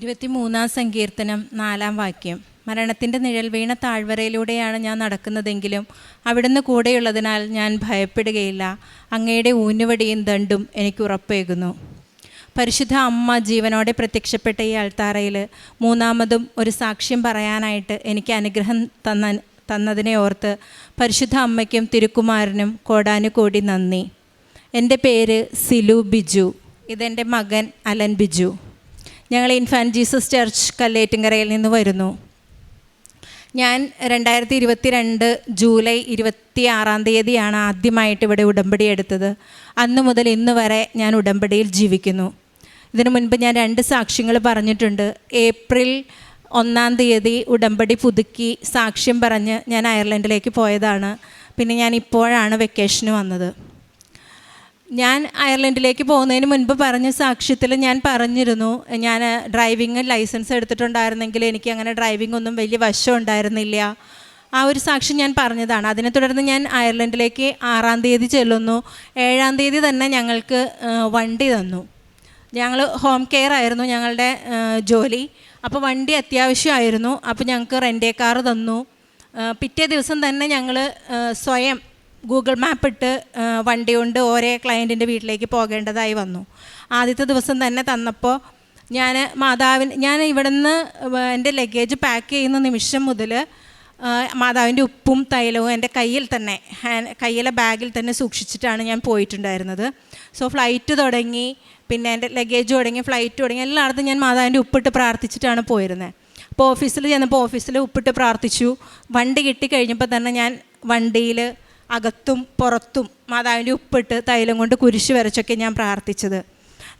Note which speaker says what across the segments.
Speaker 1: ഇരുപത്തിമൂന്നാം സങ്കീർത്തനം നാലാം വാക്യം മരണത്തിൻ്റെ നിഴൽ വീണ താഴ്വരയിലൂടെയാണ് ഞാൻ നടക്കുന്നതെങ്കിലും അവിടുന്ന് കൂടെയുള്ളതിനാൽ ഞാൻ ഭയപ്പെടുകയില്ല അങ്ങയുടെ ഊന്നുവടിയും ദണ്ടും എനിക്ക് ഉറപ്പേകുന്നു പരിശുദ്ധ അമ്മ ജീവനോടെ പ്രത്യക്ഷപ്പെട്ട ഈ അൾത്താറയിൽ മൂന്നാമതും ഒരു സാക്ഷ്യം പറയാനായിട്ട് എനിക്ക് അനുഗ്രഹം തന്ന തന്നതിനെ ഓർത്ത് പരിശുദ്ധ അമ്മയ്ക്കും തിരുക്കുമാരനും കോടാനുകോടി നന്ദി എൻ്റെ പേര് സിലു ബിജു ഇതെൻ്റെ മകൻ അലൻ ബിജു ഞങ്ങൾ ഇൻഫാൻറ്റ് ജീസസ് ചർച്ച് കല്ലേറ്റിങ്കരയിൽ നിന്ന് വരുന്നു ഞാൻ രണ്ടായിരത്തി ഇരുപത്തി രണ്ട് ജൂലൈ ഇരുപത്തി ആറാം തീയതിയാണ് ആദ്യമായിട്ട് ഇവിടെ ഉടമ്പടി എടുത്തത് അന്ന് മുതൽ ഇന്ന് വരെ ഞാൻ ഉടമ്പടിയിൽ ജീവിക്കുന്നു ഇതിനു മുൻപ് ഞാൻ രണ്ട് സാക്ഷ്യങ്ങൾ പറഞ്ഞിട്ടുണ്ട് ഏപ്രിൽ ഒന്നാം തീയതി ഉടമ്പടി പുതുക്കി സാക്ഷ്യം പറഞ്ഞ് ഞാൻ അയർലൻഡിലേക്ക് പോയതാണ് പിന്നെ ഞാൻ ഇപ്പോഴാണ് വെക്കേഷന് വന്നത് ഞാൻ അയർലൻഡിലേക്ക് പോകുന്നതിന് മുൻപ് പറഞ്ഞ സാക്ഷ്യത്തിൽ ഞാൻ പറഞ്ഞിരുന്നു ഞാൻ ഡ്രൈവിംഗ് ലൈസൻസ് എടുത്തിട്ടുണ്ടായിരുന്നെങ്കിൽ എനിക്ക് അങ്ങനെ ഡ്രൈവിംഗ് ഒന്നും വലിയ വശം ഉണ്ടായിരുന്നില്ല ആ ഒരു സാക്ഷി ഞാൻ പറഞ്ഞതാണ് അതിനെ തുടർന്ന് ഞാൻ അയർലൻഡിലേക്ക് ആറാം തീയതി ചെല്ലുന്നു ഏഴാം തീയതി തന്നെ ഞങ്ങൾക്ക് വണ്ടി തന്നു ഞങ്ങൾ ഹോം കെയർ ആയിരുന്നു ഞങ്ങളുടെ ജോലി അപ്പോൾ വണ്ടി അത്യാവശ്യമായിരുന്നു അപ്പോൾ ഞങ്ങൾക്ക് റെൻ്റേ കാർ തന്നു പിറ്റേ ദിവസം തന്നെ ഞങ്ങൾ സ്വയം ഗൂഗിൾ മാപ്പ് ഇട്ട് വണ്ടി കൊണ്ട് ഓരോ ക്ലയൻറ്റിൻ്റെ വീട്ടിലേക്ക് പോകേണ്ടതായി വന്നു ആദ്യത്തെ ദിവസം തന്നെ തന്നപ്പോൾ ഞാൻ മാതാവിന് ഞാൻ നിന്ന് എൻ്റെ ലഗേജ് പാക്ക് ചെയ്യുന്ന നിമിഷം മുതൽ മാതാവിൻ്റെ ഉപ്പും തൈലവും എൻ്റെ കയ്യിൽ തന്നെ കയ്യിലെ ബാഗിൽ തന്നെ സൂക്ഷിച്ചിട്ടാണ് ഞാൻ പോയിട്ടുണ്ടായിരുന്നത് സോ ഫ്ലൈറ്റ് തുടങ്ങി പിന്നെ എൻ്റെ ലഗേജ് തുടങ്ങി ഫ്ലൈറ്റ് തുടങ്ങി എല്ലായിടത്തും ഞാൻ മാതാവിൻ്റെ ഉപ്പിട്ട് പ്രാർത്ഥിച്ചിട്ടാണ് പോയിരുന്നത് അപ്പോൾ ഓഫീസിൽ ചെന്നപ്പോൾ ഓഫീസിൽ ഉപ്പിട്ട് പ്രാർത്ഥിച്ചു വണ്ടി കിട്ടിക്കഴിഞ്ഞപ്പോൾ തന്നെ ഞാൻ വണ്ടിയിൽ അകത്തും പുറത്തും മാതാവിൻ്റെ ഉപ്പിട്ട് തൈലം കൊണ്ട് കുരിശ് വരച്ചൊക്കെ ഞാൻ പ്രാർത്ഥിച്ചത്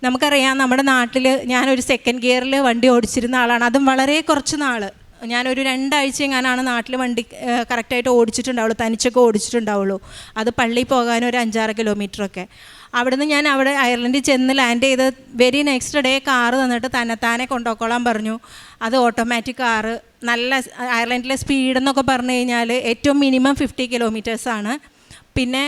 Speaker 1: നമുക്കറിയാം നമ്മുടെ നാട്ടിൽ ഞാനൊരു സെക്കൻഡ് ഗിയറിൽ വണ്ടി ഓടിച്ചിരുന്ന ആളാണ് അതും വളരെ കുറച്ച് നാൾ ഞാനൊരു രണ്ടാഴ്ച എങ്ങാനാണ് നാട്ടിൽ വണ്ടി കറക്റ്റായിട്ട് ഓടിച്ചിട്ടുണ്ടാവുള്ളൂ തനിച്ചൊക്കെ ഓടിച്ചിട്ടുണ്ടാവുള്ളൂ അത് പള്ളിയിൽ പോകാൻ ഒരു അഞ്ചാറ് കിലോമീറ്ററൊക്കെ അവിടുന്ന് ഞാൻ അവിടെ അയർലൻഡിൽ ചെന്ന് ലാൻഡ് ചെയ്ത് വെരി നെക്സ്റ്റ് ഡേ കാറ് തന്നിട്ട് തന്നെത്താനെ കൊണ്ടുപോയിക്കോളാൻ പറഞ്ഞു അത് ഓട്ടോമാറ്റിക് കാറ് നല്ല അയർലൻഡിലെ സ്പീഡെന്നൊക്കെ പറഞ്ഞു കഴിഞ്ഞാൽ ഏറ്റവും മിനിമം ഫിഫ്റ്റി കിലോമീറ്റേഴ്സാണ് പിന്നെ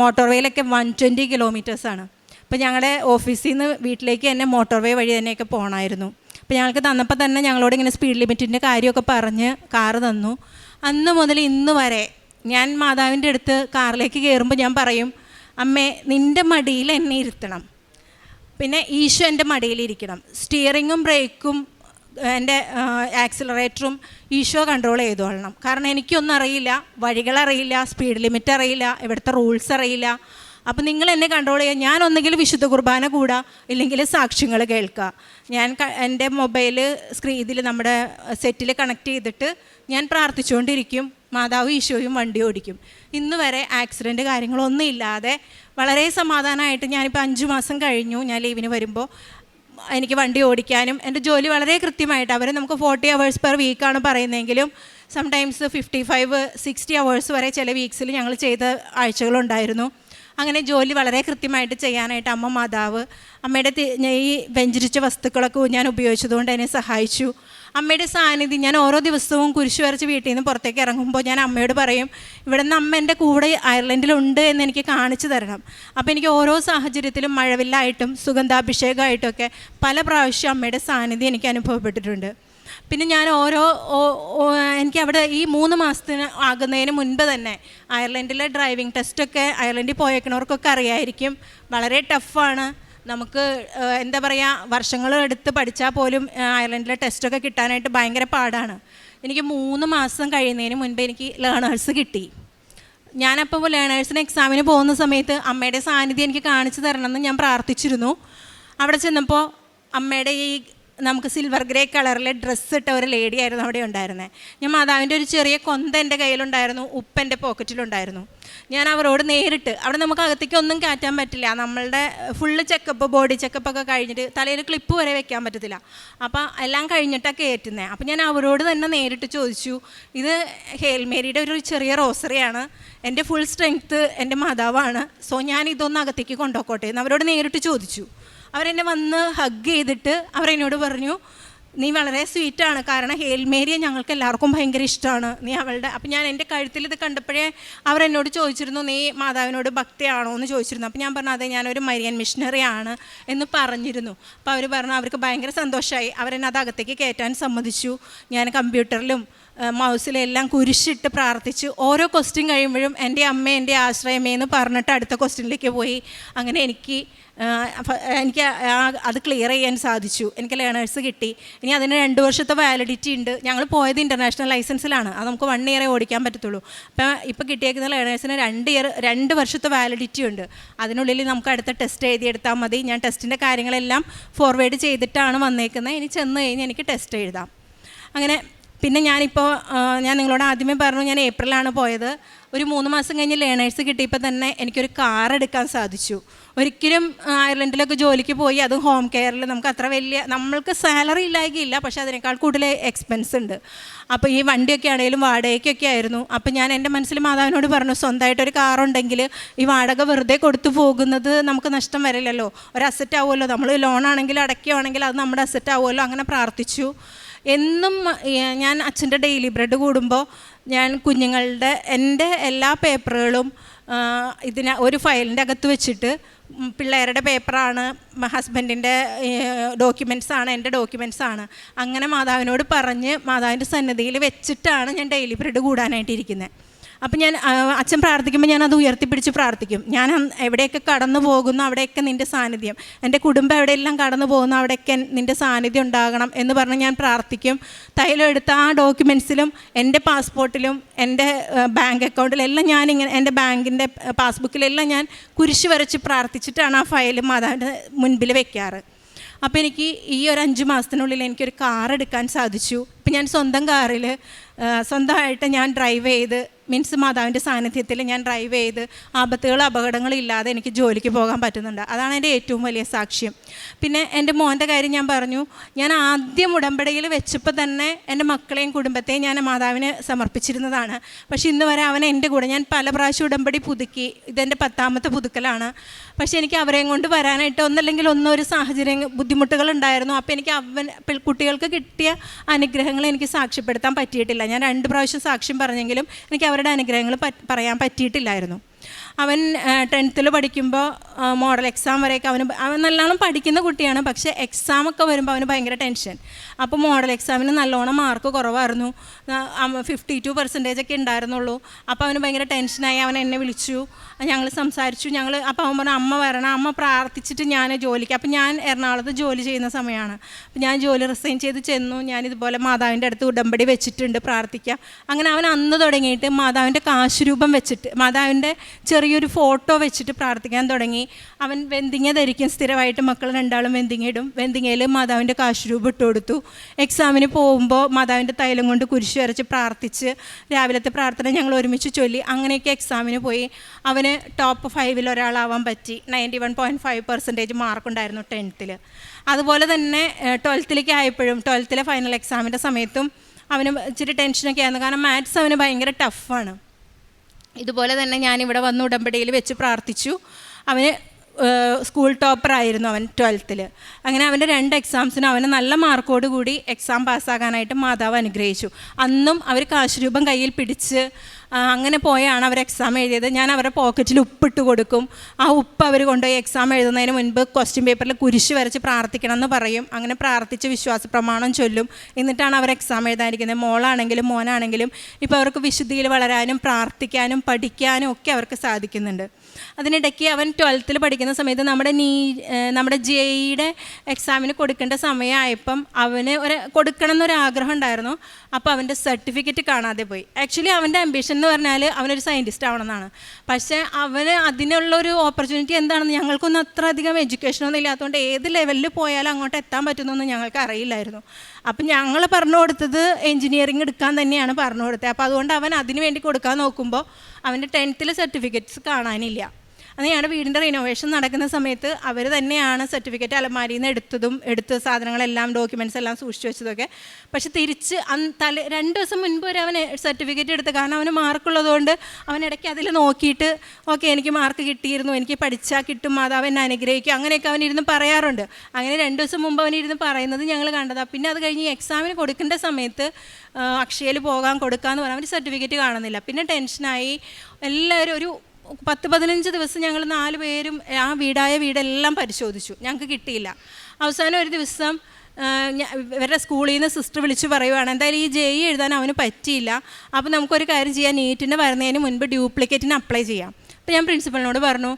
Speaker 1: മോട്ടോർവേയിലൊക്കെ വൺ ട്വൻറ്റി കിലോമീറ്റേഴ്സാണ് അപ്പോൾ ഞങ്ങളുടെ ഓഫീസിൽ നിന്ന് വീട്ടിലേക്ക് തന്നെ മോട്ടോർവേ വഴി തന്നെയൊക്കെ പോകണമായിരുന്നു അപ്പോൾ ഞങ്ങൾക്ക് തന്നപ്പോൾ തന്നെ ഞങ്ങളോട് ഇങ്ങനെ സ്പീഡ് ലിമിറ്റിൻ്റെ കാര്യമൊക്കെ പറഞ്ഞ് കാറ് തന്നു അന്ന് മുതൽ ഇന്ന് വരെ ഞാൻ മാതാവിൻ്റെ അടുത്ത് കാറിലേക്ക് കയറുമ്പോൾ ഞാൻ പറയും അമ്മേ നിൻ്റെ മടിയിൽ എന്നെ ഇരുത്തണം പിന്നെ ഈശോ എൻ്റെ മടിയിലിരിക്കണം സ്റ്റിയറിങ്ങും ബ്രേക്കും എൻ്റെ ആക്സിലറേറ്ററും ഈശോ കൺട്രോൾ ചെയ്തോളണം കാരണം എനിക്കൊന്നും അറിയില്ല വഴികളറിയില്ല സ്പീഡ് ലിമിറ്റ് അറിയില്ല ഇവിടുത്തെ റൂൾസ് അറിയില്ല അപ്പം നിങ്ങൾ എന്നെ കൺട്രോൾ ചെയ്യുക ഞാൻ ഒന്നെങ്കിൽ വിശുദ്ധ കുർബാന കൂടുക ഇല്ലെങ്കിൽ സാക്ഷ്യങ്ങൾ കേൾക്കുക ഞാൻ എൻ്റെ മൊബൈൽ സ്ക്രീ ഇതിൽ നമ്മുടെ സെറ്റിൽ കണക്ട് ചെയ്തിട്ട് ഞാൻ പ്രാർത്ഥിച്ചുകൊണ്ടിരിക്കും മാതാവും ഈശോയും വണ്ടി ഓടിക്കും ഇന്ന് വരെ ആക്സിഡൻറ്റ് കാര്യങ്ങളൊന്നും ഇല്ലാതെ വളരെ സമാധാനമായിട്ട് ഞാനിപ്പോൾ അഞ്ച് മാസം കഴിഞ്ഞു ഞാൻ ലീവിന് വരുമ്പോൾ എനിക്ക് വണ്ടി ഓടിക്കാനും എൻ്റെ ജോലി വളരെ കൃത്യമായിട്ട് അവർ നമുക്ക് ഫോർട്ടി അവേഴ്സ് പെർ വീക്കാണ് പറയുന്നതെങ്കിലും sometimes fifty five sixty hours വരെ ചില വീക്സിൽ ഞങ്ങൾ ചെയ്ത ആഴ്ചകളുണ്ടായിരുന്നു അങ്ങനെ ജോലി വളരെ കൃത്യമായിട്ട് ചെയ്യാനായിട്ട് അമ്മ മാതാവ് അമ്മയുടെ ഈ വെഞ്ചരിച്ച വസ്തുക്കളൊക്കെ ഞാൻ ഉപയോഗിച്ചതുകൊണ്ട് എന്നെ സഹായിച്ചു അമ്മയുടെ സാന്നിധ്യം ഞാൻ ഓരോ ദിവസവും കുരിശ് വരച്ച് വീട്ടിൽ നിന്ന് പുറത്തേക്ക് ഇറങ്ങുമ്പോൾ ഞാൻ അമ്മയോട് പറയും ഇവിടെ നിന്ന് അമ്മ എൻ്റെ കൂടെ അയർലൻഡിലുണ്ട് എന്ന് എനിക്ക് കാണിച്ചു തരണം അപ്പോൾ എനിക്ക് ഓരോ സാഹചര്യത്തിലും മഴവില്ലായിട്ടും സുഗന്ധാഭിഷേകമായിട്ടൊക്കെ പല പ്രാവശ്യം അമ്മയുടെ സാന്നിധ്യം എനിക്ക് അനുഭവപ്പെട്ടിട്ടുണ്ട് പിന്നെ ഞാൻ ഓരോ എനിക്ക് അവിടെ ഈ മൂന്ന് മാസത്തിന് ആകുന്നതിന് മുൻപ് തന്നെ അയർലൻഡിലെ ഡ്രൈവിംഗ് ടെസ്റ്റൊക്കെ അയർലൻഡിൽ പോയേക്കണവർക്കൊക്കെ അറിയായിരിക്കും വളരെ ടഫാണ് നമുക്ക് എന്താ പറയുക വർഷങ്ങൾ എടുത്ത് പഠിച്ചാൽ പോലും അയർലൻഡിലെ ടെസ്റ്റൊക്കെ കിട്ടാനായിട്ട് ഭയങ്കര പാടാണ് എനിക്ക് മൂന്ന് മാസം കഴിയുന്നതിന് മുൻപ് എനിക്ക് ലേണേഴ്സ് കിട്ടി ഞാനപ്പോൾ ലേണേഴ്സിന് എക്സാമിന് പോകുന്ന സമയത്ത് അമ്മയുടെ സാന്നിധ്യം എനിക്ക് കാണിച്ചു തരണമെന്ന് ഞാൻ പ്രാർത്ഥിച്ചിരുന്നു അവിടെ ചെന്നപ്പോൾ അമ്മയുടെ ഈ നമുക്ക് സിൽവർ ഗ്രേ കളറിലെ ഡ്രസ്സ് ഇട്ട ഒരു ലേഡി ആയിരുന്നു അവിടെ ഉണ്ടായിരുന്നത് ഞാൻ മാതാവിൻ്റെ ഒരു ചെറിയ കൊന്ത എൻ്റെ കയ്യിലുണ്ടായിരുന്നു ഉപ്പൻ്റെ പോക്കറ്റിലുണ്ടായിരുന്നു ഞാൻ അവരോട് നേരിട്ട് അവിടെ നമുക്ക് അകത്തേക്ക് ഒന്നും കയറ്റാൻ പറ്റില്ല നമ്മളുടെ ഫുള്ള് ചെക്കപ്പ് ബോഡി ചെക്കപ്പ് ഒക്കെ കഴിഞ്ഞിട്ട് തലയിൽ ക്ലിപ്പ് വരെ വെക്കാൻ പറ്റത്തില്ല അപ്പോൾ എല്ലാം കഴിഞ്ഞിട്ടാണ് കയറ്റുന്നത് അപ്പം ഞാൻ അവരോട് തന്നെ നേരിട്ട് ചോദിച്ചു ഇത് ഹേൽമേരിയുടെ ഒരു ചെറിയ റോസറിയാണ് എൻ്റെ ഫുൾ സ്ട്രെങ്ത്ത് എൻ്റെ മാതാവാണ് സോ ഞാൻ ഇതൊന്ന് അകത്തേക്ക് കൊണ്ടുപോക്കോട്ടെ എന്ന് അവരോട് നേരിട്ട് ചോദിച്ചു അവരെന്നെ വന്ന് ഹഗ് ചെയ്തിട്ട് അവരെന്നോട് പറഞ്ഞു നീ വളരെ സ്വീറ്റാണ് കാരണം ഹേൽമേരിയെ ഞങ്ങൾക്ക് എല്ലാവർക്കും ഭയങ്കര ഇഷ്ടമാണ് നീ അവളുടെ അപ്പം ഞാൻ എൻ്റെ കഴുത്തിൽ ഇത് കണ്ടപ്പോഴേ അവരെന്നോട് ചോദിച്ചിരുന്നു നീ മാതാവിനോട് ഭക്തിയാണോ എന്ന് ചോദിച്ചിരുന്നു അപ്പം ഞാൻ പറഞ്ഞു അതെ ഞാനൊരു മരിയൻ മിഷണറിയാണ് എന്ന് പറഞ്ഞിരുന്നു അപ്പോൾ അവർ പറഞ്ഞു അവർക്ക് ഭയങ്കര സന്തോഷമായി അവരെന്നെ അത് അകത്തേക്ക് കയറ്റാൻ സമ്മതിച്ചു ഞാൻ കമ്പ്യൂട്ടറിലും മൗസിലെല്ലാം കുരിശിട്ട് പ്രാർത്ഥിച്ച് ഓരോ ക്വസ്റ്റ്യൻ കഴിയുമ്പോഴും എൻ്റെ അമ്മ എൻ്റെ ആശ്രയമേ എന്ന് പറഞ്ഞിട്ട് അടുത്ത ക്വസ്റ്റ്യനിലേക്ക് പോയി അങ്ങനെ എനിക്ക് എനിക്ക് അത് ക്ലിയർ ചെയ്യാൻ സാധിച്ചു എനിക്ക് ലേണേഴ്സ് കിട്ടി ഇനി അതിന് രണ്ട് വർഷത്തെ വാലിഡിറ്റി ഉണ്ട് ഞങ്ങൾ പോയത് ഇൻ്റർനാഷണൽ ലൈസൻസിലാണ് അത് നമുക്ക് വൺ ഇയറേ ഓടിക്കാൻ പറ്റത്തുള്ളൂ അപ്പം ഇപ്പോൾ കിട്ടിയേക്കുന്ന ലേണേഴ്സിന് രണ്ട് ഇയർ രണ്ട് വർഷത്തെ വാലിഡിറ്റി ഉണ്ട് അതിനുള്ളിൽ നമുക്ക് അടുത്ത ടെസ്റ്റ് എഴുതിയെടുത്താൽ മതി ഞാൻ ടെസ്റ്റിൻ്റെ കാര്യങ്ങളെല്ലാം ഫോർവേഡ് ചെയ്തിട്ടാണ് വന്നേക്കുന്നത് ഇനി ചെന്ന് കഴിഞ്ഞ് എനിക്ക് ടെസ്റ്റ് എഴുതാം അങ്ങനെ പിന്നെ ഞാനിപ്പോൾ ഞാൻ നിങ്ങളോട് ആദ്യമേ പറഞ്ഞു ഞാൻ ഏപ്രിലാണ് പോയത് ഒരു മൂന്ന് മാസം കഴിഞ്ഞ് ലേണേഴ്സ് കിട്ടിയപ്പോൾ തന്നെ എനിക്കൊരു കാർ എടുക്കാൻ സാധിച്ചു ഒരിക്കലും അയർലൻഡിലൊക്കെ ജോലിക്ക് പോയി അതും ഹോം കെയറിൽ നമുക്ക് അത്ര വലിയ നമ്മൾക്ക് സാലറി ഇല്ലായകയില്ല പക്ഷെ അതിനേക്കാൾ കൂടുതൽ എക്സ്പെൻസ് ഉണ്ട് അപ്പോൾ ഈ വണ്ടിയൊക്കെ ആണെങ്കിലും വാടകയ്ക്കൊക്കെ ആയിരുന്നു അപ്പോൾ ഞാൻ എൻ്റെ മനസ്സിൽ മാതാവിനോട് പറഞ്ഞു സ്വന്തമായിട്ടൊരു കാറുണ്ടെങ്കിൽ ഈ വാടക വെറുതെ കൊടുത്തു പോകുന്നത് നമുക്ക് നഷ്ടം വരില്ലല്ലോ ഒരു അസറ്റ് ആവുമല്ലോ നമ്മൾ ലോണാണെങ്കിലും അടയ്ക്കുകയാണെങ്കിൽ അത് നമ്മുടെ അസറ്റ് ആവുമല്ലോ അങ്ങനെ പ്രാർത്ഥിച്ചു എന്നും ഞാൻ അച്ഛൻ്റെ ഡെയിലി ബ്രെഡ് കൂടുമ്പോൾ ഞാൻ കുഞ്ഞുങ്ങളുടെ എൻ്റെ എല്ലാ പേപ്പറുകളും ഇതിന ഒരു ഫയലിൻ്റെ അകത്ത് വെച്ചിട്ട് പിള്ളേരുടെ പേപ്പറാണ് ഹസ്ബൻഡിൻ്റെ ഡോക്യുമെൻ്റ്സ് ആണ് എൻ്റെ ഡോക്യുമെൻ്റ്സ് ആണ് അങ്ങനെ മാതാവിനോട് പറഞ്ഞ് മാതാവിൻ്റെ സന്നദ്ധയിൽ വെച്ചിട്ടാണ് ഞാൻ ഡെയിലി ബ്രെഡ് കൂടാനായിട്ടിരിക്കുന്നത് അപ്പം ഞാൻ അച്ഛൻ പ്രാർത്ഥിക്കുമ്പോൾ ഞാൻ അത് ഉയർത്തിപ്പിടിച്ച് പ്രാർത്ഥിക്കും ഞാൻ എവിടെയൊക്കെ കടന്നു പോകുന്നു അവിടെയൊക്കെ നിൻ്റെ സാന്നിധ്യം എൻ്റെ കുടുംബം എവിടെയെല്ലാം കടന്നു പോകുന്നു അവിടെയൊക്കെ നിൻ്റെ സാന്നിധ്യം ഉണ്ടാകണം എന്ന് പറഞ്ഞ് ഞാൻ പ്രാർത്ഥിക്കും തൈലം എടുത്ത ആ ഡോക്യുമെൻസിലും എൻ്റെ പാസ്പോർട്ടിലും എൻ്റെ ബാങ്ക് അക്കൗണ്ടിലെല്ലാം ഞാൻ ഇങ്ങനെ എൻ്റെ ബാങ്കിൻ്റെ പാസ്ബുക്കിലെല്ലാം ഞാൻ കുരിശ് വരച്ച് പ്രാർത്ഥിച്ചിട്ടാണ് ആ ഫയൽ മാതാവിൻ്റെ മുൻപിൽ വെക്കാറ് അപ്പോൾ എനിക്ക് ഈ ഒരു അഞ്ച് മാസത്തിനുള്ളിൽ എനിക്കൊരു കാർ എടുക്കാൻ സാധിച്ചു ഇപ്പം ഞാൻ സ്വന്തം കാറിൽ സ്വന്തമായിട്ട് ഞാൻ ഡ്രൈവ് ചെയ്ത് മീൻസ് മാതാവിൻ്റെ സാന്നിധ്യത്തിൽ ഞാൻ ഡ്രൈവ് ചെയ്ത് ആപത്തുകൾ അപകടങ്ങളില്ലാതെ എനിക്ക് ജോലിക്ക് പോകാൻ പറ്റുന്നുണ്ട് അതാണ് എൻ്റെ ഏറ്റവും വലിയ സാക്ഷ്യം പിന്നെ എൻ്റെ മോൻ്റെ കാര്യം ഞാൻ പറഞ്ഞു ഞാൻ ആദ്യം ഉടമ്പടിയിൽ വെച്ചപ്പോൾ തന്നെ എൻ്റെ മക്കളെയും കുടുംബത്തെയും ഞാൻ മാതാവിന് സമർപ്പിച്ചിരുന്നതാണ് പക്ഷേ ഇന്ന് വരെ അവൻ എൻ്റെ കൂടെ ഞാൻ പല പ്രാവശ്യം ഉടമ്പടി പുതുക്കി ഇതെൻ്റെ പത്താമത്തെ പുതുക്കലാണ് പക്ഷേ എനിക്ക് അവരെയും കൊണ്ട് വരാനായിട്ട് ഒന്നല്ലെങ്കിൽ ഒന്നൊരു സാഹചര്യം ബുദ്ധിമുട്ടുകൾ ഉണ്ടായിരുന്നു അപ്പോൾ എനിക്ക് അവൻ കുട്ടികൾക്ക് കിട്ടിയ അനുഗ്രഹങ്ങൾ എനിക്ക് സാക്ഷ്യപ്പെടുത്താൻ പറ്റിയിട്ടില്ല ഞാൻ രണ്ട് പ്രാവശ്യം സാക്ഷ്യം പറഞ്ഞെങ്കിലും എനിക്ക് അവരുടെ അനുഗ്രഹങ്ങൾ പറയാൻ പറ്റിയിട്ടില്ലായിരുന്നു അവൻ ടെൻത്തിൽ പഠിക്കുമ്പോൾ മോഡൽ എക്സാം വരെയൊക്കെ അവന് അവൻ നല്ലോണം പഠിക്കുന്ന കുട്ടിയാണ് പക്ഷേ എക്സാമൊക്കെ വരുമ്പോൾ അവന് ഭയങ്കര ടെൻഷൻ അപ്പോൾ മോഡൽ എക്സാമിന് നല്ലോണം മാർക്ക് കുറവായിരുന്നു ഫിഫ്റ്റി ടു പെർസെൻറ്റേജ് ഒക്കെ ഉണ്ടായിരുന്നുള്ളൂ അപ്പോൾ അവന് ഭയങ്കര ടെൻഷനായി അവൻ എന്നെ വിളിച്ചു ഞങ്ങൾ സംസാരിച്ചു ഞങ്ങൾ അപ്പോൾ അവൻ പറഞ്ഞു അമ്മ വരണം അമ്മ പ്രാർത്ഥിച്ചിട്ട് ഞാൻ ജോലിക്ക് അപ്പം ഞാൻ എറണാകുളത്ത് ജോലി ചെയ്യുന്ന സമയമാണ് അപ്പം ഞാൻ ജോലി റിസൈൻ ചെയ്ത് ചെന്നു ഞാൻ ഇതുപോലെ മാതാവിൻ്റെ അടുത്ത് ഉടമ്പടി വെച്ചിട്ടുണ്ട് പ്രാർത്ഥിക്കുക അങ്ങനെ അവൻ അന്ന് തുടങ്ങിയിട്ട് മാതാവിൻ്റെ കാശുരൂപം വെച്ചിട്ട് മാതാവിൻ്റെ ചെറിയൊരു ഫോട്ടോ വെച്ചിട്ട് പ്രാർത്ഥിക്കാൻ തുടങ്ങി അവൻ വെന്തിങ്ങ ധരിക്കും സ്ഥിരമായിട്ട് മക്കൾ രണ്ടാളും വെന്തിങ്ങ ഇടും വെന്തിങ്ങയിൽ മാതാവിൻ്റെ രൂപ ഇട്ട് കൊടുത്തു എക്സാമിന് പോകുമ്പോൾ മാതാവിൻ്റെ തൈലം കൊണ്ട് കുരിശ് വരച്ച് പ്രാർത്ഥിച്ച് രാവിലത്തെ പ്രാർത്ഥന ഞങ്ങൾ ഒരുമിച്ച് ചൊല്ലി അങ്ങനെയൊക്കെ എക്സാമിന് പോയി അവന് ടോപ്പ് ഫൈവിൽ ഒരാളാവാൻ പറ്റി ninety one point five percentage മാർക്കുണ്ടായിരുന്നു ടെൻത്തിൽ അതുപോലെ തന്നെ ട്വൽത്തിലേക്ക് ആയപ്പോഴും ട്വൽത്തിലെ ഫൈനൽ എക്സാമിൻ്റെ സമയത്തും അവന് ഇച്ചിരി ടെൻഷനൊക്കെ ആയിരുന്നു കാരണം മാത്സ് അവന് ഭയങ്കര ടഫാണ് ഇതുപോലെ തന്നെ ഞാനിവിടെ വന്ന് ഉടമ്പടിയിൽ വെച്ച് പ്രാർത്ഥിച്ചു അവന് സ്കൂൾ ടോപ്പറായിരുന്നു അവൻ ട്വൽത്തിൽ അങ്ങനെ അവൻ്റെ രണ്ട് എക്സാംസിനും അവന് നല്ല മാർക്കോട് കൂടി എക്സാം പാസ്സാകാനായിട്ട് മാതാവ് അനുഗ്രഹിച്ചു അന്നും അവർ കാശ് രൂപം കയ്യിൽ പിടിച്ച് അങ്ങനെ പോയാണ് അവർ എക്സാം എഴുതിയത് ഞാൻ അവരുടെ പോക്കറ്റിൽ ഉപ്പിട്ട് കൊടുക്കും ആ ഉപ്പ് അവർ കൊണ്ടുപോയി എക്സാം എഴുതുന്നതിന് മുൻപ് ക്വസ്റ്റ്യൻ പേപ്പറിൽ കുരിശ് വരച്ച് പ്രാർത്ഥിക്കണം എന്ന് പറയും അങ്ങനെ പ്രാർത്ഥിച്ച് വിശ്വാസ പ്രമാണം ചൊല്ലും എന്നിട്ടാണ് അവർ എക്സാം എഴുതാനിരിക്കുന്നത് മോളാണെങ്കിലും മോനാണെങ്കിലും ഇപ്പോൾ അവർക്ക് വിശുദ്ധിയിൽ വളരാനും പ്രാർത്ഥിക്കാനും പഠിക്കാനും ഒക്കെ അവർക്ക് സാധിക്കുന്നുണ്ട് അതിനിടയ്ക്ക് അവൻ ട്വൽത്തിൽ പഠിക്കുന്ന സമയത്ത് നമ്മുടെ നീ നമ്മുടെ ജെ e എക്സാമിന് കൊടുക്കേണ്ട സമയമായപ്പം അവന് ഒരു കൊടുക്കണം എന്നൊരാഗ്രഹം ഉണ്ടായിരുന്നു അപ്പോൾ അവൻ്റെ സർട്ടിഫിക്കറ്റ് കാണാതെ പോയി ആക്ച്വലി അവൻ്റെ അംബിഷൻ എന്ന് പറഞ്ഞാൽ അവനൊരു സയൻറ്റിസ്റ്റ് ആവണമെന്നാണ് പക്ഷേ അവന് ഒരു ഓപ്പർച്യൂണിറ്റി എന്താണെന്ന് ഞങ്ങൾക്കൊന്നും അത്ര അധികം ഒന്നും ഇല്ലാത്തതുകൊണ്ട് ഏത് ലെവലിൽ പോയാലും അങ്ങോട്ട് എത്താൻ പറ്റുന്നൊന്നും ഞങ്ങൾക്ക് അറിയില്ലായിരുന്നു അപ്പം ഞങ്ങൾ പറഞ്ഞു കൊടുത്തത് എഞ്ചിനീയറിംഗ് എടുക്കാൻ തന്നെയാണ് പറഞ്ഞു കൊടുത്തത് അപ്പോൾ അതുകൊണ്ട് അവൻ അതിന് വേണ്ടി കൊടുക്കാൻ നോക്കുമ്പോൾ അവൻ്റെ ടെൻത്തിലെ സർട്ടിഫിക്കറ്റ്സ് കാണാനില്ല അന്ന് ഞങ്ങളുടെ വീടിൻ്റെ റിനോവേഷൻ നടക്കുന്ന സമയത്ത് അവർ തന്നെയാണ് സർട്ടിഫിക്കറ്റ് അലമാരിയിൽ നിന്ന് എടുത്തതും എടുത്ത സാധനങ്ങളെല്ലാം ഡോക്യുമെൻറ്റ്സ് എല്ലാം സൂക്ഷിച്ചു വെച്ചതൊക്കെ പക്ഷെ തിരിച്ച് അന്ന് തല രണ്ട് ദിവസം മുൻപ് വരെ അവന് സർട്ടിഫിക്കറ്റ് എടുത്ത് കാരണം അവന് മാർക്കുള്ളതുകൊണ്ട് അവൻ ഇടയ്ക്ക് അതിൽ നോക്കിയിട്ട് ഓക്കെ എനിക്ക് മാർക്ക് കിട്ടിയിരുന്നു എനിക്ക് പഠിച്ചാൽ കിട്ടും മാതാവ് എന്നെ അനുഗ്രഹിക്കും അങ്ങനെയൊക്കെ അവനിരുന്ന് പറയാറുണ്ട് അങ്ങനെ രണ്ട് ദിവസം മുമ്പ് അവനിരുന്ന് പറയുന്നത് ഞങ്ങൾ കണ്ടതാണ് പിന്നെ അത് കഴിഞ്ഞ് എക്സാമിന് കൊടുക്കേണ്ട സമയത്ത് അക്ഷയയിൽ പോകാൻ കൊടുക്കാമെന്ന് പറഞ്ഞാൽ അവർ സർട്ടിഫിക്കറ്റ് കാണുന്നില്ല പിന്നെ ടെൻഷനായി എല്ലാവരും ഒരു പത്ത് പതിനഞ്ച് ദിവസം ഞങ്ങൾ നാല് പേരും ആ വീടായ വീടെല്ലാം പരിശോധിച്ചു ഞങ്ങൾക്ക് കിട്ടിയില്ല അവസാനം ഒരു ദിവസം ഇവരുടെ സ്കൂളിൽ നിന്ന് സിസ്റ്റർ വിളിച്ച് പറയുവാണ് എന്തായാലും ഈ ജെ ഇ എഴുതാൻ അവന് പറ്റിയില്ല അപ്പോൾ നമുക്കൊരു കാര്യം ചെയ്യാം നീറ്റിന് വരുന്നതിന് മുൻപ് ഡ്യൂപ്ലിക്കേറ്റിന് അപ്ലൈ ചെയ്യാം അപ്പോൾ ഞാൻ പ്രിൻസിപ്പലിനോട് പറഞ്ഞു